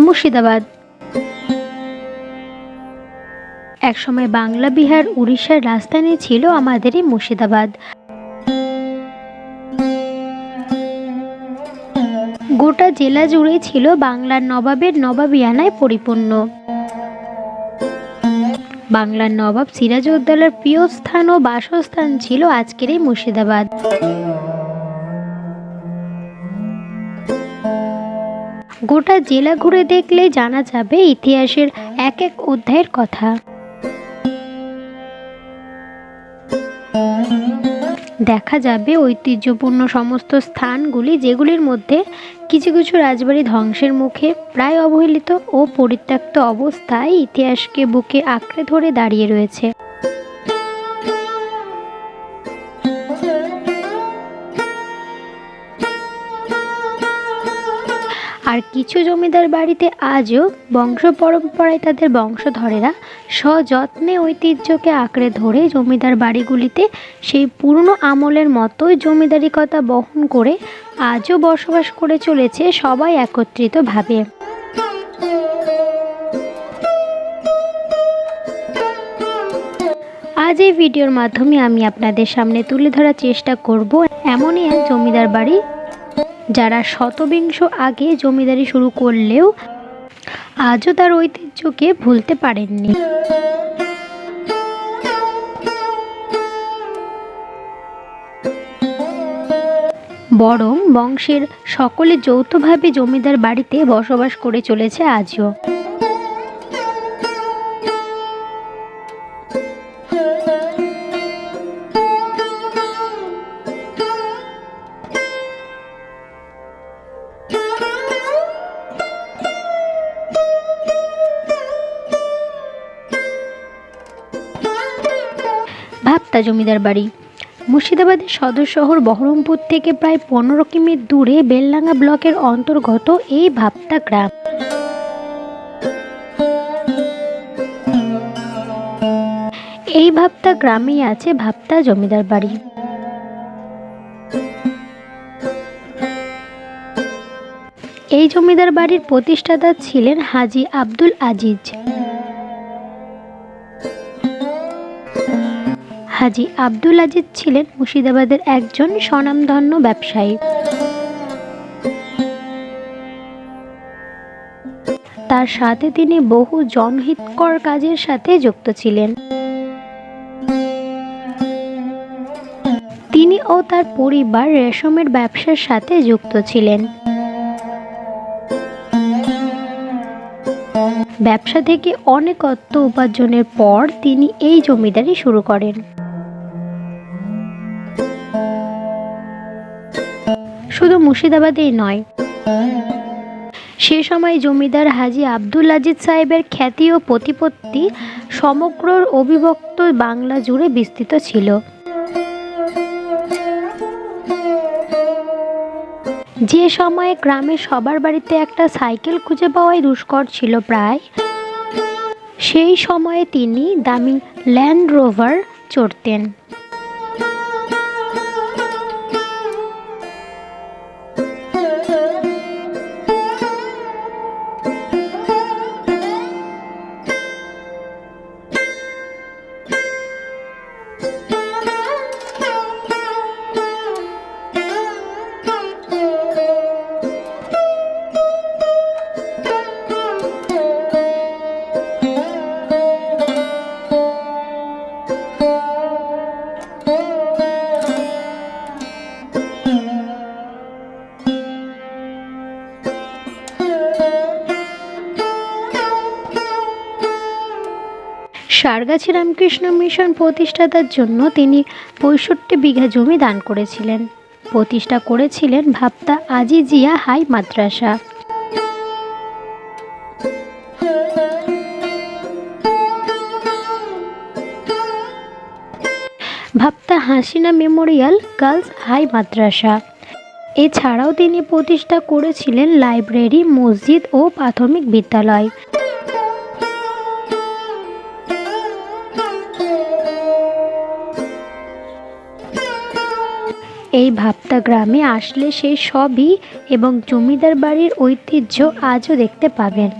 মুর্শিদাবাদ। একসময় বাংলা, বিহার, উড়িষ্যার রাজধানী ছিল আমাদেরই মুর্শিদাবাদ। গোটা জেলা জুড়ে ছিল বাংলার নবাবের নবাবিয়ানায় পরিপূর্ণ। বাংলার নবাব সিরাজউদ্দৌলার প্রিয় স্থান ও বাসস্থান ছিল আজকের এই মুর্শিদাবাদ। গোটা জেলা ঘুরে দেখলে জানা যাবে ইতিহাসের এক এক অধ্যায়ের কথা। দেখা যাবে ঐতিহ্যপূর্ণ সমস্ত স্থানগুলি যেগুলির মধ্যে কিছু কিছু রাজবাড়ি ধ্বংসের মুখে প্রায় অবহেলিত ও পরিত্যক্ত অবস্থায় ইতিহাসকে বুকে আঁকড়ে ধরে দাঁড়িয়ে রয়েছে। আর কিছু জমিদার বাড়িতে আজও বংশ পরম্পরায় তাদের বংশধরেরা সযত্নে ঐতিহ্যকে আঁকড়ে ধরে জমিদার বাড়িগুলিতে সেই পুরনো আমলের মতোই জমিদারিকতা বহন করে আজও বসবাস করে চলেছে সবাই একত্রিতভাবে। আজ এই ভিডিওর মাধ্যমে আমি আপনাদের সামনে তুলে ধরার চেষ্টা করব এমনই এক জমিদার বাড়ি যারা শতবিংশ আগে জমিদারি শুরু করলেও আজও তার ঐতিহ্যকে ভুলতে পারেননি। বরং বংশের সকলে যৌথভাবে জমিদার বাড়িতে বসবাস করে চলেছে আজও। ভাপ্তা জমিদার বাড়ি। মুর্শিদাবাদের সদর শহর বহরমপুর থেকে প্রায় পনেরো কিমি দূরে বেলডাঙ্গা ব্লকের অন্তর্গত এই ভাপ্তা গ্রাম। এই ভাপ্তা গ্রামেই আছে ভাপ্তা জমিদার বাড়ি। এই জমিদার বাড়ির প্রতিষ্ঠাতা ছিলেন হাজি আব্দুল আজিজ। হাজি আব্দুল আজিজ ছিলেন মুর্শিদাবাদের একজন স্বনামধন্য ব্যবসায়ী। তার সাথে তিনি বহু জনহিতকর কাজের সাথে যুক্ত ছিলেন। তিনি ও তার পরিবার রেশমের ব্যবসার সাথে যুক্ত ছিলেন। ব্যবসা থেকে অনেক অর্থ উপার্জনের পর তিনি এই জমিদারি শুরু করেন। মুর্শিদাবাদেই নয়। সে সময় জমিদার হাজি আব্দুল আজিজ সাহেবের খ্যাতি ও প্রতিপত্তি সমগ্র অবিভক্ত বাংলা জুড়ে বিস্তৃত ছিল। যে সময়ে গ্রামের সবার বাড়িতে একটা সাইকেল খুঁজে পাওয়াই দুষ্কর ছিল প্রায়, সেই সময়ে তিনি দামি ল্যান্ড রোভার চড়তেন। সারগাছি রামকৃষ্ণ মিশন প্রতিষ্ঠাতার জন্য তিনি পঁয়ষট্টি বিঘা জমি দান করেছিলেন। প্রতিষ্ঠা করেছিলেন Bhapta Azizia high madrasa. Bhapta Hasina memorial girls high madrasa. এছাড়াও তিনি প্রতিষ্ঠা করেছিলেন লাইব্রেরি, মসজিদ ও প্রাথমিক বিদ্যালয়। এই ভাপ্তা গ্রামে আসলে সেই সবই এবং জমিদার বাড়ির ঐতিহ্য আজও দেখতে পাবেন।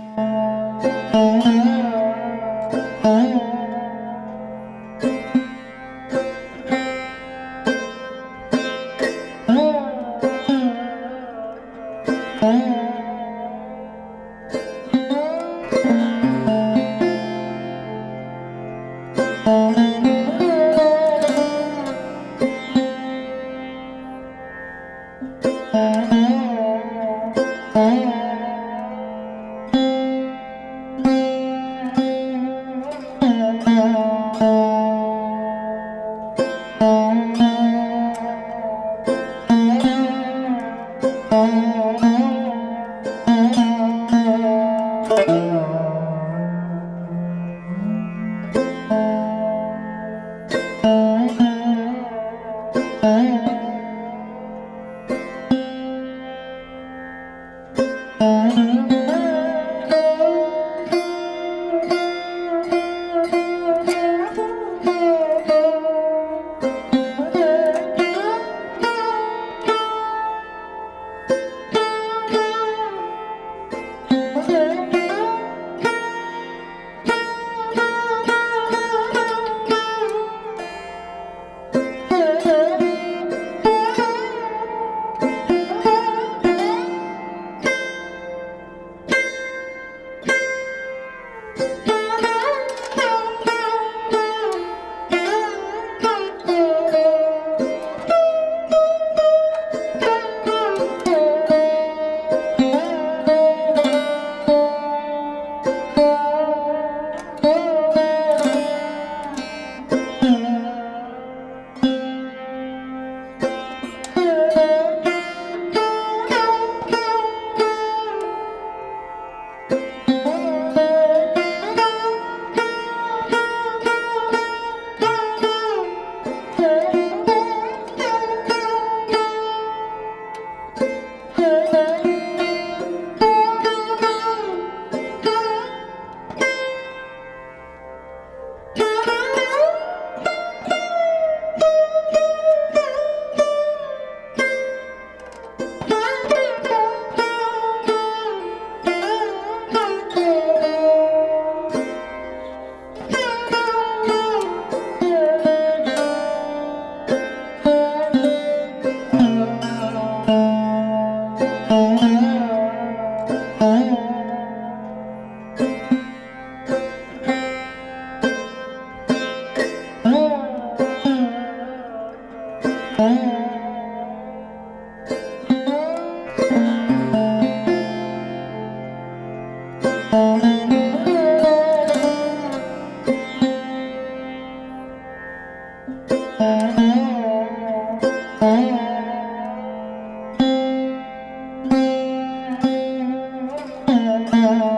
আমরা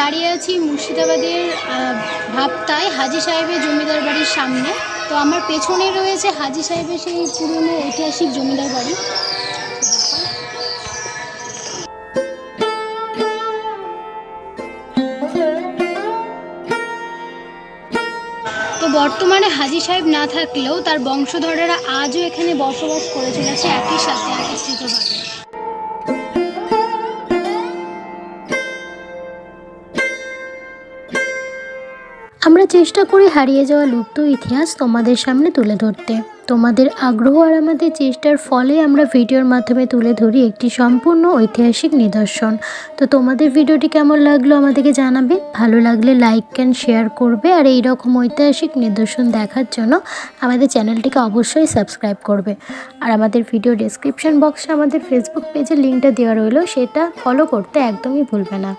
দাঁড়িয়ে আছি মুর্শিদাবাদের ভাবতায় হাজি সাহেবের জমিদার বাড়ির সামনে। তো আমার পেছনে রয়েছে হাজি সাহেবের সেই পুরনো ঐতিহাসিক জমিদার বাড়ি। তো বর্তমানে হাজি সাহেব না থাকলেও তার বংশধরেরা আজও এখানে বসবাস করে চলেছে একই সাথে একত্রিতভাবে। আমরা চেষ্টা করি হারিয়ে যাওয়া লুপ্ত ইতিহাস তোমাদের সামনে তুলে ধরতে। তোমাদের আগ্রহ আর আমাদের চেষ্টার ফলে আমরা ভিডিওর মাধ্যমে তুলে ধরি একটি সম্পূর্ণ ঐতিহাসিক নিদর্শন। তো তোমাদের ভিডিওটি কেমন লাগল আমাদেরকে জানাবে। ভালো লাগলে লাইক অ্যান্ড শেয়ার করবে আর এই রকম ঐতিহাসিক নিদর্শন দেখার জন্য আমাদের চ্যানেলটিকে অবশ্যই সাবস্ক্রাইব করবে। আর আমাদের ভিডিও ডেসক্রিপশন বক্সে আমাদের ফেসবুক পেজের লিঙ্কটা দেওয়া রইল, সেটা ফলো করতে একদমই ভুলবে না।